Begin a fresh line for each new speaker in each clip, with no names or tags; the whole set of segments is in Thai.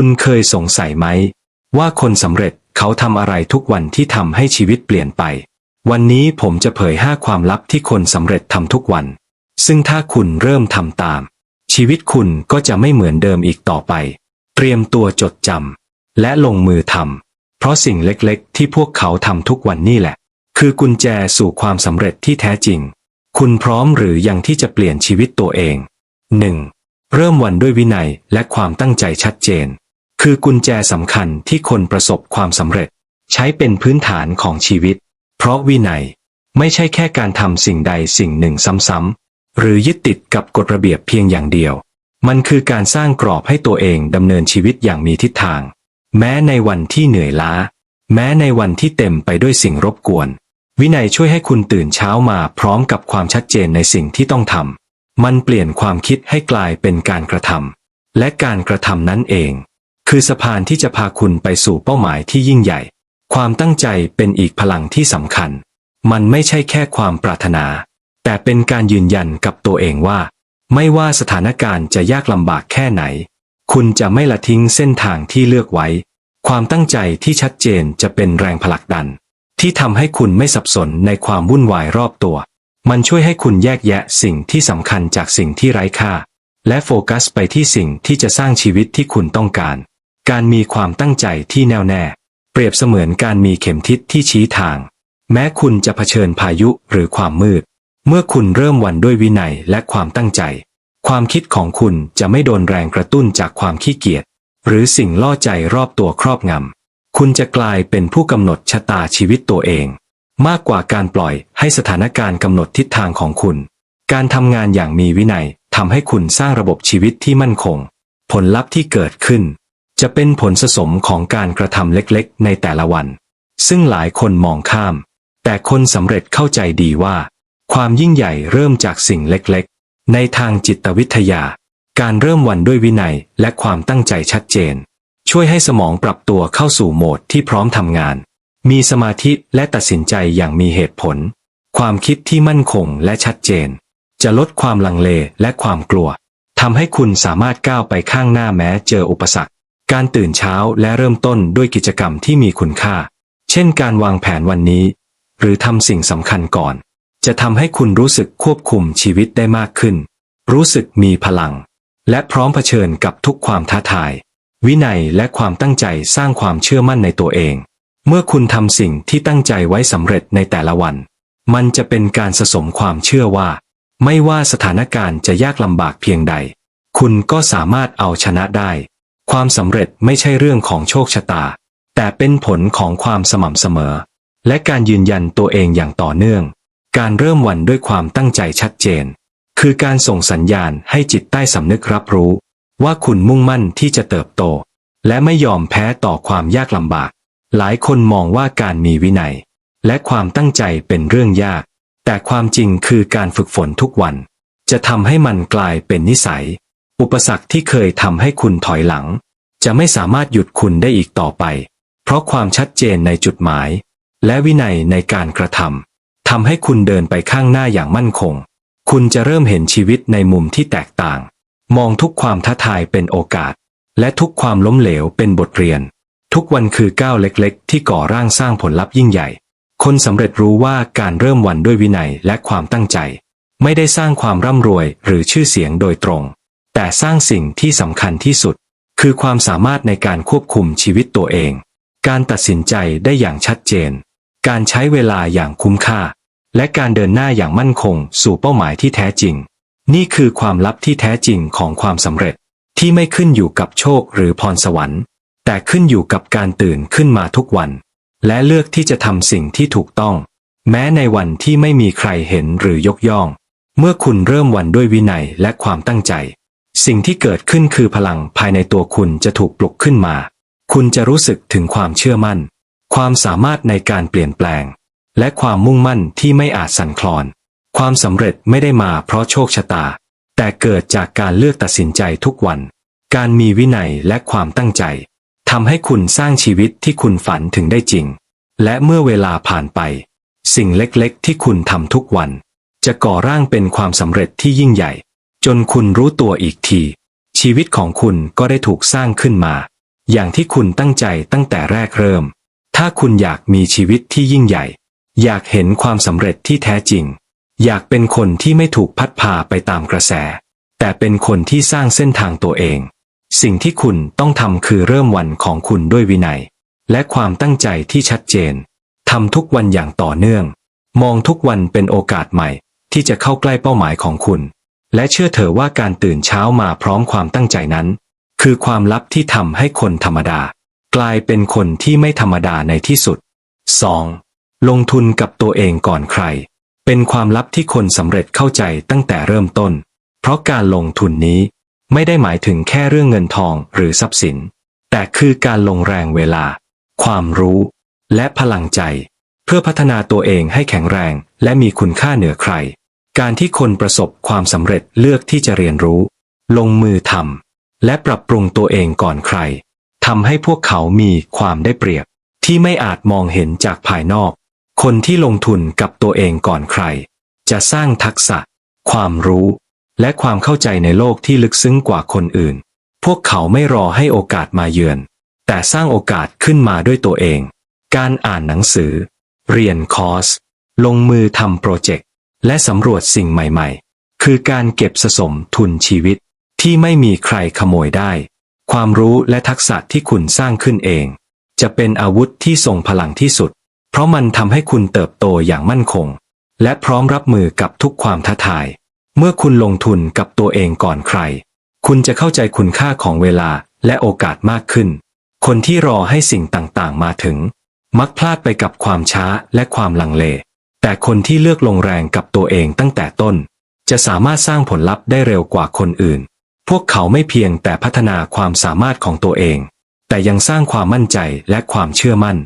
คุณเคยสงสัยไหม ว่าคนสำเร็จเขาทำอะไรทุกวันที่ทำให้ชีวิตเปลี่ยนไป วันนี้ผมจะเผยห้าความลับที่คนสำเร็จทำทุกวัน ซึ่งถ้าคุณเริ่มทำตาม ชีวิตคุณก็จะไม่เหมือนเดิมอีกต่อไป เตรียมตัวจดจำและลงมือทำเพราะสิ่งเล็กๆ ที่พวกเขาทำทุกวันนี่แหละ คือกุญแจสู่ความสำเร็จที่แท้จริง คุณพร้อมหรือยังที่จะเปลี่ยนชีวิตตัวเอง 1. เริ่มวันด้วยวินัยและความตั้งใจชัดเจน คือกุญแจสำคัญที่คนประสบความสำเร็จ ใช้เป็นพื้นฐานของชีวิต เพราะวินัยไม่ใช่แค่การทำสิ่งใดสิ่งหนึ่งซ้ำๆหรือยึดติดกับกฎระเบียบเพียงอย่างเดียว มันคือการสร้างกรอบให้ตัวเองดำเนินชีวิตอย่างมีทิศทาง แม้ในวันที่เหนื่อยล้า แม้ในวันที่เต็มไปด้วยสิ่งรบกวน วินัยช่วยให้คุณตื่นเช้ามาพร้อมกับความชัดเจนในสิ่งที่ต้องทำมันเปลี่ยนความคิดให้กลายเป็นการกระทำและการกระทำนั้นเอง คือสะพานที่จะพาคุณไปสู่เป้าหมายที่ยิ่งใหญ่ ความตั้งใจเป็นอีกพลังที่สำคัญ มันไม่ใช่แค่ความปรารถนา แต่เป็นการยืนยันกับตัวเองว่า ไม่ว่าสถานการณ์จะยากลำบากแค่ไหน คุณจะไม่ละทิ้งเส้นทางที่เลือกไว้ ความตั้งใจที่ชัดเจนจะเป็นแรงผลักดัน ที่ทำให้คุณไม่สับสนในความวุ่นวายรอบตัว มันช่วยให้คุณแยกแยะสิ่งที่สำคัญจากสิ่งที่ไร้ค่า และโฟกัสไปที่สิ่งที่จะสร้างชีวิตที่คุณต้องการ การมีความตั้งใจที่แน่วแน่ เปรียบเสมือนการมีเข็มทิศที่ชี้ทาง แม้คุณจะเผชิญพายุหรือความมืด เมื่อคุณเริ่มวันด้วยวินัยและความตั้งใจ ความคิดของคุณจะไม่โดนแรงกระตุ้นจากความขี้เกียจ หรือสิ่งล่อใจรอบตัวครอบงำ คุณจะกลายเป็นผู้กำหนดชะตาชีวิตตัวเอง มากกว่าการปล่อยให้สถานการณ์กำหนดทิศทางของคุณ การทำงานอย่างมีวินัยทำให้คุณสร้างระบบชีวิตที่มั่นคง ผลลัพธ์ที่เกิดขึ้น จะเป็นผลสะสมของการกระทำเล็กๆ ในแต่ละวัน ซึ่งหลายคนมองข้าม แต่คนสำเร็จเข้าใจดีว่า ความยิ่งใหญ่เริ่มจากสิ่งเล็กๆ ในทางจิตวิทยา การเริ่มวันด้วยวินัยและความตั้งใจชัดเจน ช่วยให้สมองปรับตัวเข้าสู่โหมดที่พร้อมทำงาน มีสมาธิและตัดสินใจอย่างมีเหตุผล ความคิดที่มั่นคงและชัดเจน จะลดความลังเลและความกลัวทำให้คุณสามารถก้าวไปข้างหน้าแม้เจออุปสรรค การตื่นเช้าและเริ่มต้นด้วยกิจกรรมที่มีคุณค่า เช่นการวางแผนวันนี้ หรือทำสิ่งสำคัญก่อน จะทำให้คุณรู้สึกควบคุมชีวิตได้มากขึ้น รู้สึกมีพลัง และพร้อมเผชิญกับทุกความท้าทาย วินัยและความตั้งใจสร้างความเชื่อมั่นในตัวเอง เมื่อคุณทำสิ่งที่ตั้งใจไว้สำเร็จในแต่ละวัน มันจะเป็นการสะสมความเชื่อว่า ไม่ว่าสถานการณ์จะยากลำบากเพียงใด คุณก็สามารถเอาชนะได้ ความสำเร็จไม่ใช่เรื่องของโชคชะตา แต่เป็นผลของความสม่ำเสมอ และการยืนยันตัวเองอย่างต่อเนื่อง การเริ่มวันด้วยความตั้งใจชัดเจน คือการส่งสัญญาณให้จิตใต้สำนึกรับรู้ ว่าคุณมุ่งมั่นที่จะเติบโต และไม่ยอมแพ้ต่อความยากลำบาก หลายคนมองว่าการมีวินัย และความตั้งใจเป็นเรื่องยาก แต่ความจริงคือการฝึกฝนทุกวัน จะทำให้มันกลายเป็นนิสัย อุปสรรคที่เคยทำให้คุณถอยหลัง จะไม่สามารถหยุดคุณได้อีกต่อไป เพราะความชัดเจนในจุดหมาย และวินัยในการกระทำทำให้คุณเดินไปข้างหน้าอย่างมั่นคง คุณจะเริ่มเห็นชีวิตในมุมที่แตกต่าง มองทุกความท้าทายเป็นโอกาส และทุกความล้มเหลวเป็นบทเรียน ทุกวันคือก้าวเล็กๆ ที่ก่อร่างสร้างผลลัพธ์ยิ่งใหญ่ คนสำเร็จรู้ว่าการเริ่มวันด้วยวินัยและความตั้งใจ ไม่ได้สร้างความร่ำรวยหรือชื่อเสียงโดยตรง แต่สร้างสิ่งที่สำคัญที่สุด คือความสามารถในการควบคุมชีวิตตัวเอง การตัดสินใจได้อย่างชัดเจน การใช้เวลาอย่างคุ้มค่า และการเดินหน้าอย่างมั่นคง สู่เป้าหมายที่แท้จริง นี่คือความลับที่แท้จริงของความสำเร็จที่ไม่ขึ้นอยู่กับโชคหรือพรสวรรค์ แต่ขึ้นอยู่กับการตื่นขึ้นมาทุกวัน และเลือกที่จะทำสิ่งที่ถูกต้อง แม้ในวันที่ไม่มีใครเห็นหรือยกย่อง เมื่อคุณเริ่มวันด้วยวินัยและความตั้งใจ สิ่งที่เกิดขึ้นคือพลังภายในตัวคุณจะถูกปลุกขึ้นมา คุณจะรู้สึกถึงความเชื่อมั่น ความสามารถในการเปลี่ยนแปลง และความมุ่งมั่นที่ไม่อาจสั่นคลอน ความสำเร็จไม่ได้มาเพราะโชคชะตา แต่เกิดจากการเลือกตัดสินใจทุกวัน การมีวินัยและความตั้งใจทำให้คุณสร้างชีวิตที่คุณฝันถึงได้จริง และเมื่อเวลาผ่านไป สิ่งเล็กๆ ที่คุณทำทุกวัน จะก่อร่างเป็นความสำเร็จที่ยิ่งใหญ่ จนคุณรู้ตัวอีกที ชีวิตของคุณก็ได้ถูกสร้างขึ้นมา อย่างที่คุณตั้งใจตั้งแต่แรกเริ่ม ถ้าคุณอยากมีชีวิตที่ยิ่งใหญ่ อยากเห็นความสำเร็จที่แท้จริง อยากเป็นคนที่ไม่ถูกพัดพาไปตามกระแส แต่เป็นคนที่สร้างเส้นทางตัวเอง สิ่งที่คุณต้องทำคือเริ่มวันของคุณด้วยวินัย และความตั้งใจที่ชัดเจนทำทุกวันอย่างต่อเนื่อง มองทุกวันเป็นโอกาสใหม่ ที่จะเข้าใกล้เป้าหมายของคุณ และเชื่อเถอะว่าการตื่นเช้ามาพร้อมความตั้งใจนั้น คือความลับที่ทำให้คนธรรมดา กลายเป็นคนที่ไม่ธรรมดาในที่สุด 2. ลงทุนกับตัวเองก่อนใคร เป็นความลับที่คนสำเร็จเข้าใจตั้งแต่เริ่มต้น เพราะการลงทุนนี้ไม่ได้หมายถึงแค่เรื่องเงินทองหรือทรัพย์สิน แต่คือการลงแรงเวลา ความรู้ และพลังใจ เพื่อพัฒนาตัวเองให้แข็งแรงและมีคุณค่าเหนือใคร การที่คนประสบความสำเร็จเลือกที่จะเรียนรู้ ลงมือทำและปรับปรุงตัวเองก่อนใครทำให้พวกเขามีความได้เปรียบ ที่ไม่อาจมองเห็นจากภายนอก คนที่ลงทุนกับตัวเองก่อนใคร จะสร้างทักษะ ความรู้ และความเข้าใจในโลกที่ลึกซึ้งกว่าคนอื่น พวกเขาไม่รอให้โอกาสมาเยือน แต่สร้างโอกาสขึ้นมาด้วยตัวเอง การอ่านหนังสือ เรียนคอร์ส ลงมือทำโปรเจกต์ และสำรวจสิ่งใหม่ๆ คือการเก็บสะสมทุนชีวิต ที่ไม่มีใครขโมยได้ ความรู้และทักษะที่คุณสร้างขึ้นเอง จะเป็นอาวุธที่ทรงพลังที่สุด เพราะมันทำให้คุณเติบโตอย่างมั่นคง และพร้อมรับมือกับทุกความท้าทาย เมื่อคุณลงทุนกับตัวเองก่อนใคร คุณจะเข้าใจคุณค่าของเวลาและโอกาสมากขึ้น คนที่รอให้สิ่งต่างๆ มาถึง มักพลาดไปกับความช้าและความลังเล แต่คนที่เลือกลงแรงกับตัวเองตั้งแต่ต้น จะสามารถสร้างผลลัพธ์ได้เร็วกว่าคนอื่น พวกเขาไม่เพียงแต่พัฒนาความสามารถของตัวเอง แต่ยังสร้างความมั่นใจและความเชื่อมั่น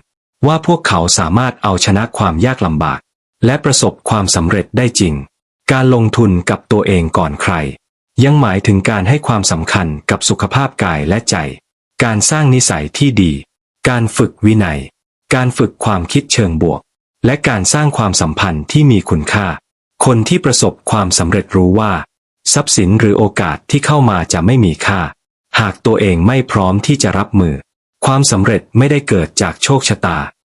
ว่าพวกเขาสามารถเอาชนะความยากลำบาก และประสบความสำเร็จได้จริง การลงทุนกับตัวเองก่อนใคร ยังหมายถึงการให้ความสำคัญกับสุขภาพกายและใจ การสร้างนิสัยที่ดี การฝึกวินัย การฝึกความคิดเชิงบวก และการสร้างความสัมพันธ์ที่มีคุณค่า คนที่ประสบความสำเร็จรู้ว่า ทรัพย์สินหรือโอกาสที่เข้ามาจะไม่มีค่า หากตัวเองไม่พร้อมที่จะรับมือ ความสำเร็จไม่ได้เกิดจากโชคชะตา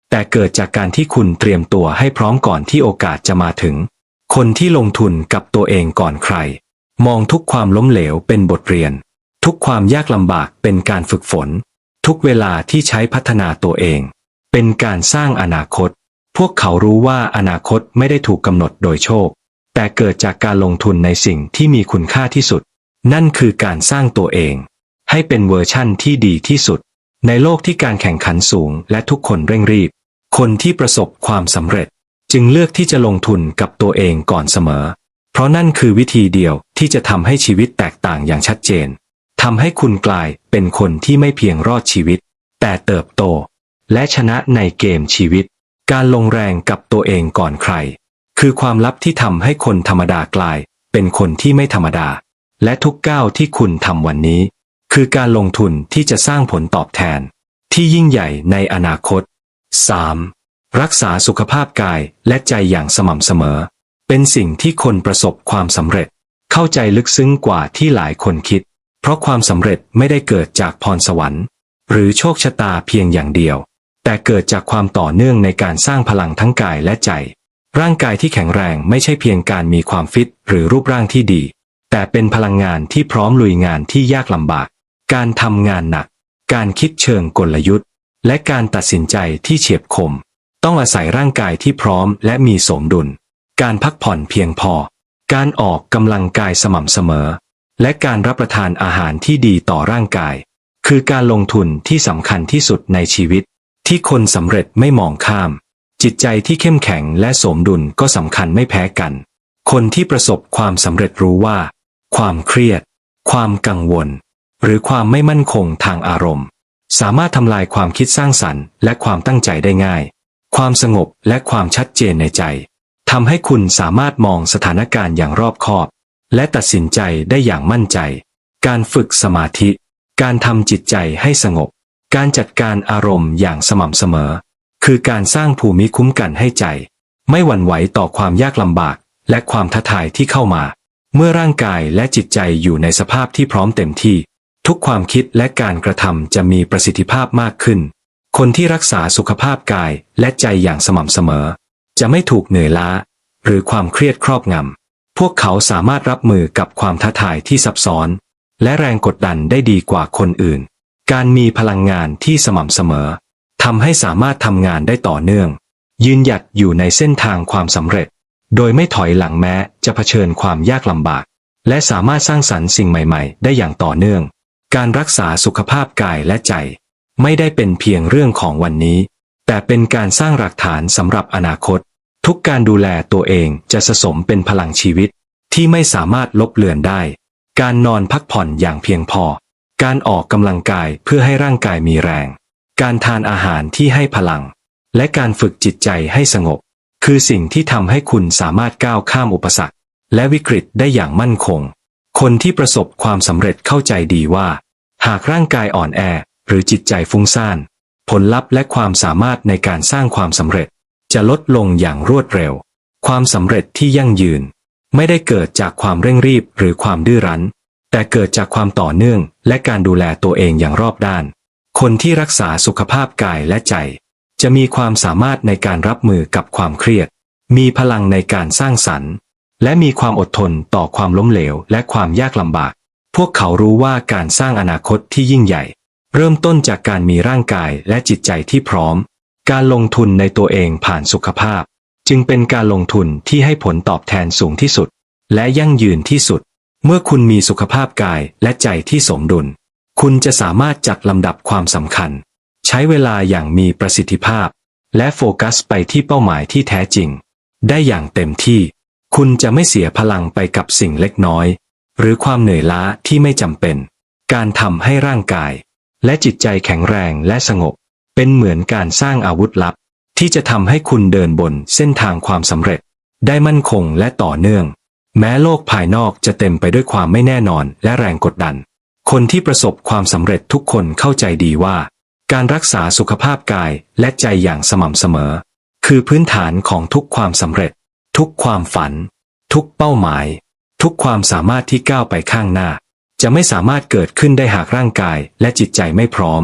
แต่เกิดจากการที่คุณเตรียมตัวให้พร้อมก่อนที่โอกาสจะมาถึง คนที่ลงทุนกับตัวเองก่อนใคร มองทุกความล้มเหลวเป็นบทเรียน ทุกความยากลำบากเป็นการฝึกฝน ทุกเวลาที่ใช้พัฒนาตัวเอง เป็นการสร้างอนาคต พวกเขารู้ว่าอนาคตไม่ได้ถูกกำหนดโดยโชค แต่เกิดจากการลงทุนในสิ่งที่มีคุณค่าที่สุด นั่นคือการสร้างตัวเอง ให้เป็นเวอร์ชั่นที่ดีที่สุด ในโลกที่การแข่งขันสูงและทุกคนเร่งรีบ คนที่ประสบความสำเร็จ จึงเลือกที่จะลงทุนกับตัวเองก่อนเสมอ เพราะนั่นคือวิธีเดียวที่จะทำให้ชีวิตแตกต่างอย่างชัดเจนทำให้คุณกลายเป็นคนที่ไม่เพียงรอดชีวิต แต่เติบโต และชนะในเกมชีวิต การลงแรงกับตัวเองก่อนใคร คือความลับที่ทำให้คนธรรมดากลาย เป็นคนที่ไม่ธรรมดา และทุกก้าวที่คุณทำวันนี้ คือการลงทุนที่จะสร้างผลตอบแทน ที่ยิ่งใหญ่ในอนาคต 3. รักษาสุขภาพกายและใจอย่างสม่ำเสมอ เป็นสิ่งที่คนประสบความสำเร็จ เข้าใจลึกซึ้งกว่าที่หลายคนคิด เพราะความสำเร็จไม่ได้เกิดจากพรสวรรค์ หรือโชคชะตาเพียงอย่างเดียว แต่เกิดจากความต่อเนื่องในการสร้างพลังทั้งกายและใจ ร่างกายที่แข็งแรงไม่ใช่เพียงการมีความฟิตหรือรูปร่างที่ดี แต่เป็นพลังงานที่พร้อมลุยงานที่ยากลำบาก การทำงานหนัก การคิดเชิงกลยุทธ์ และการตัดสินใจที่เฉียบคม ต้องอาศัยร่างกายที่พร้อมและมีสมดุล การพักผ่อนเพียงพอ การออกกำลังกายสม่ำเสมอ และการรับประทานอาหารที่ดีต่อร่างกาย คือการลงทุนที่สำคัญที่สุดในชีวิต ที่คนสำเร็จไม่มองข้าม จิตใจที่เข้มแข็งและสมดุลก็สำคัญไม่แพ้กัน คนที่ประสบความสำเร็จรู้ว่า ความเครียด ความกังวล หรือความไม่มั่นคงทางอารมณ์ สามารถทำลายความคิดสร้างสรรค์และความตั้งใจได้ง่าย ความสงบและความชัดเจนในใจทำให้คุณสามารถมองสถานการณ์อย่างรอบคอบ และตัดสินใจได้อย่างมั่นใจ การฝึกสมาธิ การทำจิตใจให้สงบ การจัดการอารมณ์อย่างสม่ำเสมอ คือการสร้างภูมิคุ้มกันให้ใจ ไม่หวั่นไหวต่อความยากลำบาก และความท้าทายที่เข้ามา เมื่อร่างกายและจิตใจอยู่ในสภาพที่พร้อมเต็มที่ ทุกความคิดและการกระทำจะมีประสิทธิภาพมากขึ้น คนที่รักษาสุขภาพกายและใจอย่างสม่ำเสมอ จะไม่ถูกเหนื่อยล้า หรือความเครียดครอบงำพวกเขาสามารถรับมือกับความท้าทายที่ซับซ้อน และแรงกดดันได้ดีกว่าคนอื่น การมีพลังงานที่สม่ำเสมอทำให้สามารถทำงานได้ต่อเนื่อง ยืนหยัดอยู่ในเส้นทางความสำเร็จ โดยไม่ถอยหลังแม้จะเผชิญความยากลำบาก และสามารถสร้างสรรค์สิ่งใหม่ๆ ได้อย่างต่อเนื่อง การรักษาสุขภาพกายและใจ ไม่ได้เป็นเพียงเรื่องของวันนี้ แต่เป็นการสร้างหลักฐานสำหรับอนาคต ทุกการดูแลตัวเองจะสะสมเป็นพลังชีวิต ที่ไม่สามารถลบเลือนได้ การนอนพักผ่อนอย่างเพียงพอ การออกกำลังกายเพื่อให้ร่างกายมีแรง การทานอาหารที่ให้พลัง และการฝึกจิตใจให้สงบ คือสิ่งที่ทำให้คุณสามารถก้าวข้ามอุปสรรค และวิกฤตได้อย่างมั่นคง คนที่ประสบความสำเร็จเข้าใจดีว่า หากร่างกายอ่อนแอหรือจิตใจฟุ้งซ่าน ผลลัพธ์และความสามารถในการสร้างความสำเร็จ จะลดลงอย่างรวดเร็ว ความสำเร็จที่ยั่งยืน ไม่ได้เกิดจากความเร่งรีบหรือความดื้อรั้น แต่เกิดจากความต่อเนื่อง และการดูแลตัวเองอย่างรอบด้าน คนที่รักษาสุขภาพกายและใจ จะมีความสามารถในการรับมือกับความเครียด มีพลังในการสร้างสรรค์ และมีความอดทนต่อความล้มเหลว และความยากลำบาก พวกเขารู้ว่าการสร้างอนาคตที่ยิ่งใหญ่ เริ่มต้นจากการมีร่างกายและจิตใจที่พร้อม การลงทุนในตัวเองผ่านสุขภาพ จึงเป็นการลงทุนที่ให้ผลตอบแทนสูงที่สุด และยั่งยืนที่สุด เมื่อคุณมีสุขภาพกายและใจที่สมดุล คุณจะสามารถจัดลำดับความสำคัญ ใช้เวลาอย่างมีประสิทธิภาพ และโฟกัสไปที่เป้าหมายที่แท้จริง ได้อย่างเต็มที่ คุณจะไม่เสียพลังไปกับสิ่งเล็กน้อย หรือความเหนื่อยล้าที่ไม่จำเป็น การทำให้ร่างกาย และจิตใจแข็งแรงและสงบ เป็นเหมือนการสร้างอาวุธลับ ที่จะทำให้คุณเดินบนเส้นทางความสำเร็จ ได้มั่นคงและต่อเนื่อง แม้โลกภายนอกจะเต็มไปด้วยความไม่แน่นอนและแรงกดดัน คนที่ประสบความสำเร็จทุกคนเข้าใจดีว่า การรักษาสุขภาพกายและใจอย่างสม่ำเสมอ คือพื้นฐานของทุกความสำเร็จ ทุกความฝัน ทุกเป้าหมาย ทุกความสามารถที่ก้าวไปข้างหน้า จะไม่สามารถเกิดขึ้นได้หากร่างกายและจิตใจไม่พร้อม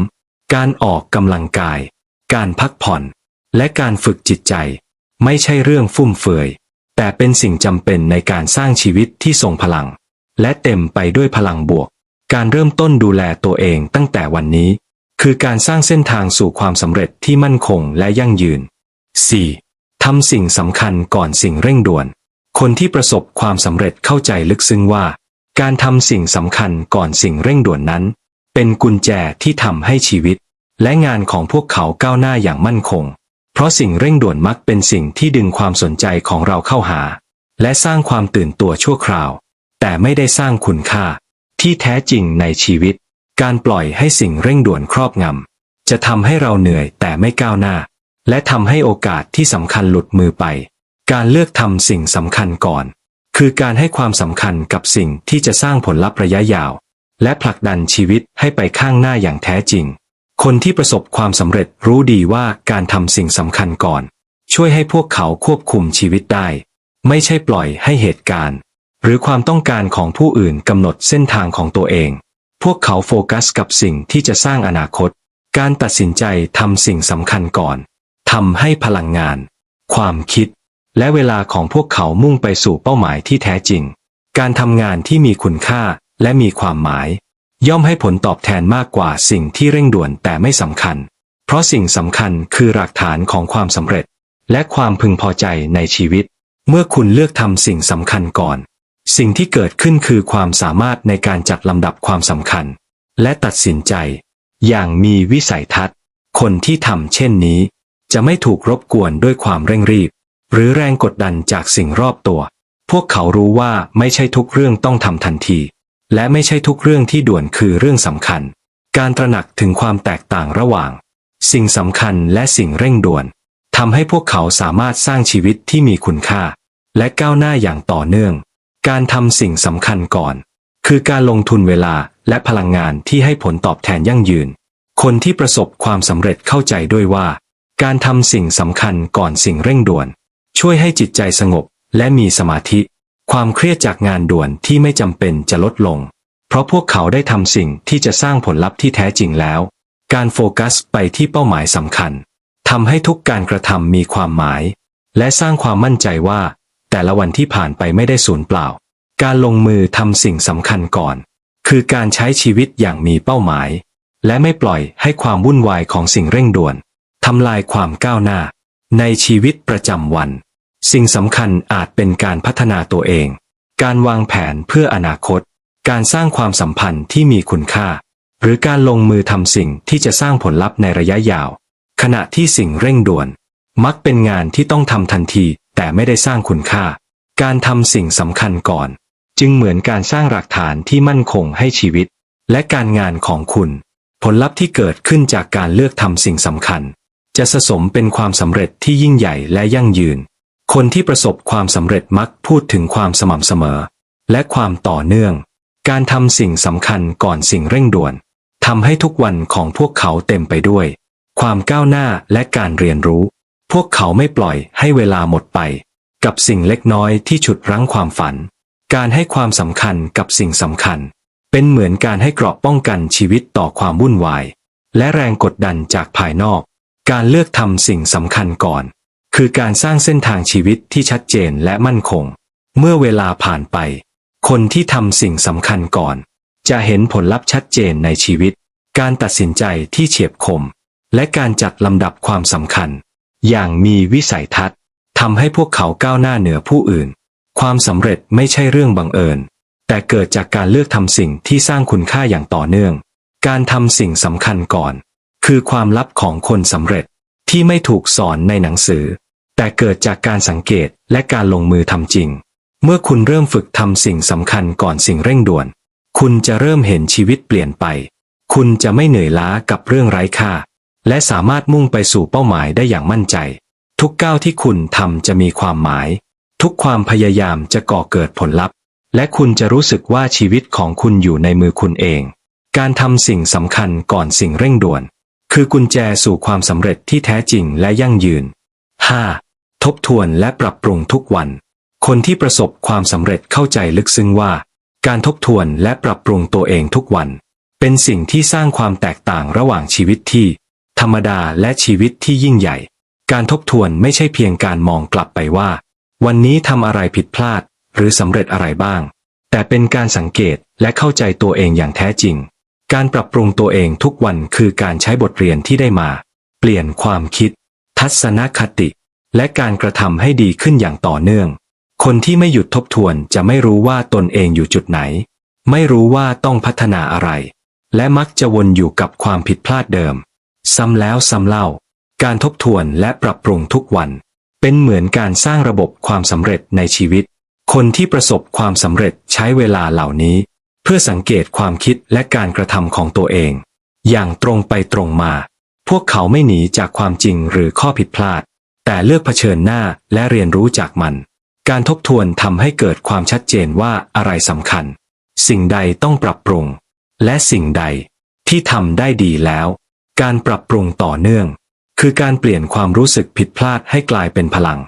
การออกกำลังกาย การพักผ่อน และการฝึกจิตใจ ไม่ใช่เรื่องฟุ่มเฟือย แต่เป็นสิ่งจำเป็นในการสร้างชีวิตที่ทรงพลัง และเต็มไปด้วยพลังบวก การเริ่มต้นดูแลตัวเองตั้งแต่วันนี้ คือการสร้างเส้นทางสู่ความสำเร็จที่มั่นคงและยั่งยืน 4. ทำสิ่งสำคัญก่อนสิ่งเร่งด่วน คนที่ประสบความสำเร็จเข้าใจลึกซึ้งว่า การทำสิ่งสำคัญก่อนสิ่งเร่งด่วนนั้น เป็นกุญแจที่ทำให้ชีวิต และงานของพวกเขาก้าวหน้าอย่างมั่นคง เพราะสิ่งเร่งด่วนมักเป็นสิ่งที่ดึงความสนใจของเราเข้าหา และสร้างความตื่นตัวชั่วคราว แต่ไม่ได้สร้างคุณค่า ที่แท้จริงในชีวิต การปล่อยให้สิ่งเร่งด่วนครอบงำจะทำให้เราเหนื่อยแต่ไม่ก้าวหน้า และทำให้โอกาสที่สำคัญหลุดมือไป การเลือกทำสิ่งสำคัญก่อน คือการให้ความสำคัญกับสิ่งที่จะสร้างผลลัพธ์ระยะยาว และผลักดันชีวิตให้ไปข้างหน้าอย่างแท้จริง คนที่ประสบความสำเร็จรู้ดีว่าการทำสิ่งสำคัญก่อน ช่วยให้พวกเขาควบคุมชีวิตได้ ไม่ใช่ปล่อยให้เหตุการณ์ หรือความต้องการของผู้อื่นกำหนดเส้นทางของตัวเอง พวกเขาโฟกัสกับสิ่งที่จะสร้างอนาคต การตัดสินใจทำสิ่งสำคัญก่อนทำให้พลังงาน ความคิด และเวลาของพวกเขามุ่งไปสู่เป้าหมายที่แท้จริง การทำงานที่มีคุณค่าและมีความหมาย ย่อมให้ผลตอบแทนมากกว่าสิ่งที่เร่งด่วนแต่ไม่สำคัญ เพราะสิ่งสำคัญคือหลักฐานของความสำเร็จ และความพึงพอใจในชีวิต เมื่อคุณเลือกทำสิ่งสำคัญก่อน สิ่งที่เกิดขึ้นคือความสามารถในการจัดลำดับความสำคัญ และตัดสินใจ อย่างมีวิสัยทัศน์ คนที่ทำเช่นนี้ จะไม่ถูกรบกวนด้วยความเร่งรีบ หรือแรงกดดันจากสิ่งรอบตัว พวกเขารู้ว่าไม่ใช่ทุกเรื่องต้องทำทันที และไม่ใช่ทุกเรื่องที่ด่วนคือเรื่องสำคัญ การตระหนักถึงความแตกต่างระหว่าง สิ่งสำคัญและสิ่งเร่งด่วนทำให้พวกเขาสามารถสร้างชีวิตที่มีคุณค่า และก้าวหน้าอย่างต่อเนื่อง การทำสิ่งสำคัญก่อน คือการลงทุนเวลาและพลังงานที่ให้ผลตอบแทนยั่งยืน คนที่ประสบความสำเร็จเข้าใจด้วยว่า การทำสิ่งสำคัญก่อนสิ่งเร่งด่วน ช่วยให้จิตใจสงบและมีสมาธิ ความเครียดจากงานด่วนที่ไม่จำเป็นจะลดลง เพราะพวกเขาได้ทำสิ่งที่จะสร้างผลลัพธ์ที่แท้จริงแล้ว การโฟกัสไปที่เป้าหมายสำคัญทำให้ทุกการกระทำมีความหมาย และสร้างความมั่นใจว่า แต่ละวันที่ผ่านไปไม่ได้สูญเปล่า การลงมือทำสิ่งสำคัญก่อน คือการใช้ชีวิตอย่างมีเป้าหมาย และไม่ปล่อยให้ความวุ่นวายของสิ่งเร่งด่วนทำลายความก้าวหน้า ในชีวิตประจำวัน สิ่งสำคัญอาจเป็นการพัฒนาตัวเอง การวางแผนเพื่ออนาคต การสร้างความสัมพันธ์ที่มีคุณค่า หรือการลงมือทำสิ่งที่จะสร้างผลลัพธ์ในระยะยาว ขณะที่สิ่งเร่งด่วน มักเป็นงานที่ต้องทำทันทีแต่ไม่ได้สร้างคุณค่า การทำสิ่งสำคัญก่อน จึงเหมือนการสร้างหลักฐานที่มั่นคงให้ชีวิต และการงานของคุณ ผลลัพธ์ที่เกิดขึ้นจากการเลือกทำสิ่งสำคัญ จะสะสมเป็นความสำเร็จที่ยิ่งใหญ่และยั่งยืน คนที่ประสบความสำเร็จมักพูดถึงความสม่ำเสมอ และความต่อเนื่อง การทำสิ่งสำคัญก่อนสิ่งเร่งด่วนทำให้ทุกวันของพวกเขาเต็มไปด้วย ความก้าวหน้าและการเรียนรู้ พวกเขาไม่ปล่อยให้เวลาหมดไป กับสิ่งเล็กน้อยที่ฉุดรั้งความฝัน การให้ความสำคัญกับสิ่งสำคัญ เป็นเหมือนการให้เกราะป้องกันชีวิตต่อความวุ่นวาย และแรงกดดันจากภายนอก การเลือกทำสิ่งสำคัญก่อน คือการสร้างเส้นทางชีวิตที่ชัดเจนและมั่นคง เมื่อเวลาผ่านไป คนที่ทำสิ่งสำคัญก่อน จะเห็นผลลัพธ์ชัดเจนในชีวิต การตัดสินใจที่เฉียบคม และการจัดลำดับความสำคัญ อย่างมีวิสัยทัศน์ทำให้พวกเขาก้าวหน้าเหนือผู้อื่น ความสำเร็จไม่ใช่เรื่องบังเอิญ แต่เกิดจากการเลือกทำสิ่งที่สร้างคุณค่าอย่างต่อเนื่อง การทำสิ่งสำคัญก่อน คือความลับของคนสำเร็จที่ไม่ถูกสอนในหนังสือ แต่เกิดจากการสังเกตและการลงมือทำจริง เมื่อคุณเริ่มฝึกทำสิ่งสำคัญก่อนสิ่งเร่งด่วน คุณจะเริ่มเห็นชีวิตเปลี่ยนไป คุณจะไม่เหนื่อยล้ากับเรื่องไร้ค่า และสามารถมุ่งไปสู่เป้าหมายได้อย่างมั่นใจ ทุกก้าวที่คุณทำจะมีความหมาย ทุกความพยายามจะก่อเกิดผลลัพธ์ และคุณจะรู้สึกว่าชีวิตของคุณอยู่ในมือคุณเอง การทำสิ่งสำคัญก่อนสิ่งเร่งด่วน คือกุญแจสู่ความสำเร็จที่แท้จริงและยั่งยืน 5. ทบทวนและปรับปรุงทุกวัน คนที่ประสบความสำเร็จเข้าใจลึกซึ้งว่า การทบทวนและปรับปรุงตัวเองทุกวัน เป็นสิ่งที่สร้างความแตกต่างระหว่างชีวิตที่ ธรรมดาและชีวิตที่ยิ่งใหญ่ การทบทวนไม่ใช่เพียงการมองกลับไปว่า วันนี้ทำอะไรผิดพลาด หรือสำเร็จอะไรบ้าง แต่เป็นการสังเกตและเข้าใจตัวเองอย่างแท้จริง การปรับปรุงตัวเองทุกวันคือการใช้บทเรียนที่ได้มา เปลี่ยนความคิด ทัศนคติ และการกระทำให้ดีขึ้นอย่างต่อเนื่อง คนที่ไม่หยุดทบทวนจะไม่รู้ว่าตนเองอยู่จุดไหน ไม่รู้ว่าต้องพัฒนาอะไร และมักจะวนอยู่กับความผิดพลาดเดิม ซ้ำแล้วซ้ำเล่า การทบทวนและปรับปรุงทุกวัน เป็นเหมือนการสร้างระบบความสำเร็จในชีวิต คนที่ประสบความสำเร็จใช้เวลาเหล่านี้ เพื่อสังเกตความคิดและการกระทำของตัวเอง อย่างตรงไปตรงมา พวกเขาไม่หนีจากความจริงหรือข้อผิดพลาด แต่เลือกเผชิญหน้าและเรียนรู้จากมัน การทบทวนทำให้เกิดความชัดเจนว่าอะไรสำคัญ สิ่งใดต้องปรับปรุง และสิ่งใดที่ทำได้ดีแล้ว การปรับปรุงต่อเนื่อง คือการเปลี่ยนความรู้สึกผิดพลาดให้กลายเป็นพลัง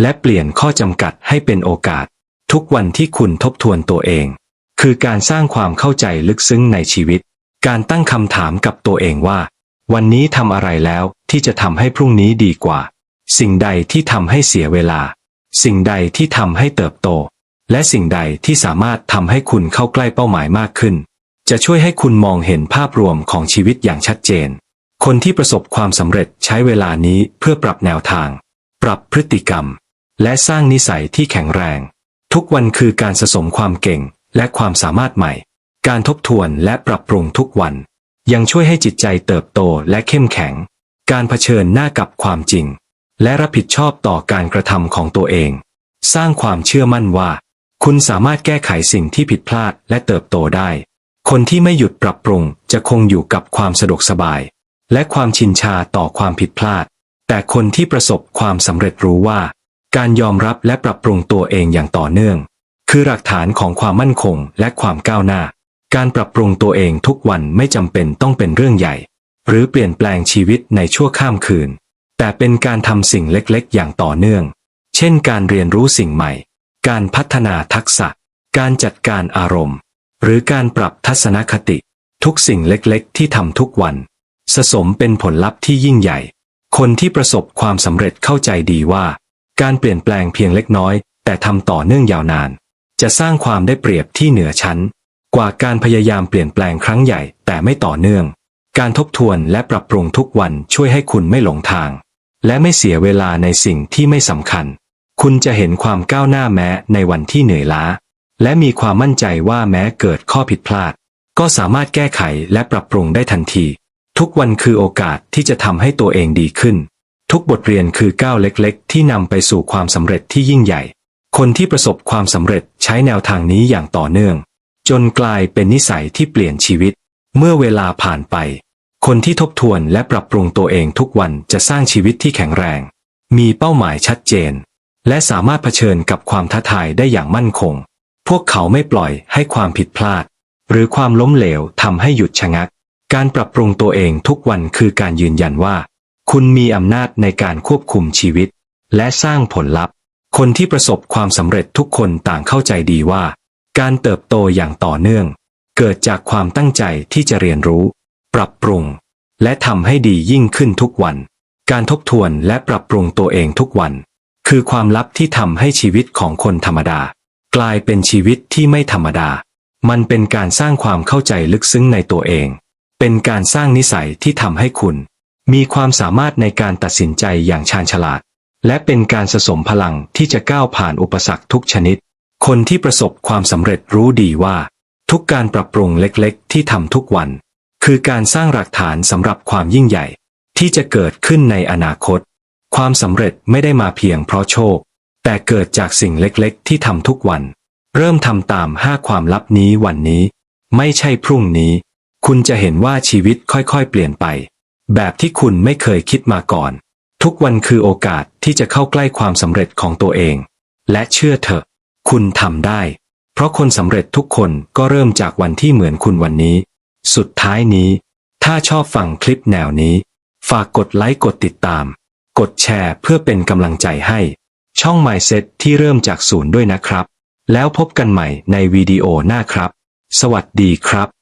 และเปลี่ยนข้อจำกัดให้เป็นโอกาส ทุกวันที่คุณทบทวนตัวเอง คือการสร้างความเข้าใจลึกซึ้งในชีวิต การตั้งคำถามกับตัวเองว่า วันนี้ทำอะไรแล้วที่จะทำให้พรุ่งนี้ดีกว่า สิ่งใดที่ทำให้เสียเวลา สิ่งใดที่ทำให้เติบโต และสิ่งใดที่สามารถทำให้คุณเข้าใกล้เป้าหมายมากขึ้น จะช่วยให้คุณมองเห็นภาพรวมของชีวิตอย่างชัดเจน คนที่ประสบความสำเร็จใช้เวลานี้เพื่อปรับแนวทาง ปรับพฤติกรรม และสร้างนิสัยที่แข็งแรง ทุกวันคือการสะสมความเก่งและความสามารถใหม่ การทบทวนและปรับปรุงทุกวัน ยังช่วยให้จิตใจเติบโตและเข้มแข็ง การเผชิญหน้ากับความจริง และรับผิดชอบต่อการกระทำของตัวเอง สร้างความเชื่อมั่นว่า คุณสามารถแก้ไขสิ่งที่ผิดพลาดและเติบโตได้ คนที่ไม่หยุดปรับปรุงจะคงอยู่กับความสะดวกสบาย และความชินชาต่อความผิดพลาด แต่คนที่ประสบความสำเร็จรู้ว่า การยอมรับและปรับปรุงตัวเองอย่างต่อเนื่อง คือหลักฐานของความมั่นคงและความก้าวหน้า การปรับปรุงตัวเองทุกวันไม่จำเป็นต้องเป็นเรื่องใหญ่ หรือเปลี่ยนแปลงชีวิตในชั่วข้ามคืน แต่เป็นการทำสิ่งเล็กๆ อย่างต่อเนื่อง เช่นการเรียนรู้สิ่งใหม่ การพัฒนาทักษะ การจัดการอารมณ์ หรือการปรับทัศนคติ ทุกสิ่งเล็กๆ ที่ทำทุกวัน สะสมเป็นผลลัพธ์ที่ยิ่งใหญ่ คนที่ประสบความสำเร็จเข้าใจดีว่า การเปลี่ยนแปลงเพียงเล็กน้อย แต่ทำต่อเนื่องยาวนาน จะสร้างความได้เปรียบที่เหนือชั้น กว่าการพยายามเปลี่ยนแปลงครั้งใหญ่แต่ไม่ต่อเนื่อง การทบทวนและปรับปรุงทุกวันช่วยให้คุณไม่หลงทาง และไม่เสียเวลาในสิ่งที่ไม่สำคัญ คุณจะเห็นความก้าวหน้าแม้ในวันที่เหนื่อยล้า และมีความมั่นใจว่าแม้เกิดข้อผิดพลาด ก็สามารถแก้ไขและปรับปรุงได้ทันที ทุกวันคือโอกาสที่จะทำให้ตัวเองดีขึ้น ทุกบทเรียนคือก้าวเล็กๆ ที่นำไปสู่ความสำเร็จที่ยิ่งใหญ่ คนที่ประสบความสำเร็จใช้แนวทางนี้อย่างต่อเนื่อง จนกลายเป็นนิสัยที่เปลี่ยนชีวิต เมื่อเวลาผ่านไป คนที่ทบทวนและปรับปรุงตัวเองทุกวันจะสร้างชีวิตที่แข็งแรง มีเป้าหมายชัดเจน และสามารถเผชิญกับความท้าทายได้อย่างมั่นคง พวกเขาไม่ปล่อยให้ความผิดพลาด หรือความล้มเหลวทำให้หยุดชะงัก การปรับปรุงตัวเองทุกวันคือการยืนยันว่า คุณมีอำนาจในการควบคุมชีวิต และสร้างผลลัพธ์ คนที่ประสบความสำเร็จทุกคนต่างเข้าใจดีว่า การเติบโตอย่างต่อเนื่อง เกิดจากความตั้งใจที่จะเรียนรู้ ปรับปรุง และทำให้ดียิ่งขึ้นทุกวัน การทบทวนและปรับปรุงตัวเองทุกวัน คือความลับที่ทำให้ชีวิตของคนธรรมดา กลายเป็นชีวิตที่ไม่ธรรมดา มันเป็นการสร้างความเข้าใจลึกซึ้งในตัวเอง เป็นการสร้างนิสัยที่ทำให้คุณ มีความสามารถในการตัดสินใจอย่างชาญฉลาด และเป็นการสะสมพลังที่จะก้าวผ่านอุปสรรคทุกชนิด คนที่ประสบความสำเร็จรู้ดีว่า ทุกการปรับปรุงเล็กๆ ที่ทำทุกวัน คือการสร้างหลักฐานสำหรับความยิ่งใหญ่ ที่จะเกิดขึ้นในอนาคต ความสำเร็จไม่ได้มาเพียงเพราะโชค แต่เกิดจากสิ่งเล็กๆ ที่ทำทุกวัน เริ่มทำตามห้าความลับนี้วันนี้ ไม่ใช่พรุ่งนี้ คุณจะเห็นว่าชีวิตค่อยๆ เปลี่ยนไป แบบที่คุณไม่เคยคิดมาก่อน ทุกวันคือโอกาสที่จะเข้าใกล้ความสำเร็จของตัวเอง และเชื่อเถอะ คุณทำได้ เพราะคนสำเร็จทุกคนก็เริ่มจากวันที่เหมือนคุณวันนี้ สุดท้ายนี้ ถ้าชอบฟังคลิปแนวนี้ ฝากกดไลค์กดติดตาม กดแชร์เพื่อเป็นกำลังใจให้ ช่อง Mindset ที่เริ่มจากศูนย์ด้วยนะครับ แล้วพบกันใหม่ในวิดีโอหน้าครับ สวัสดีครับ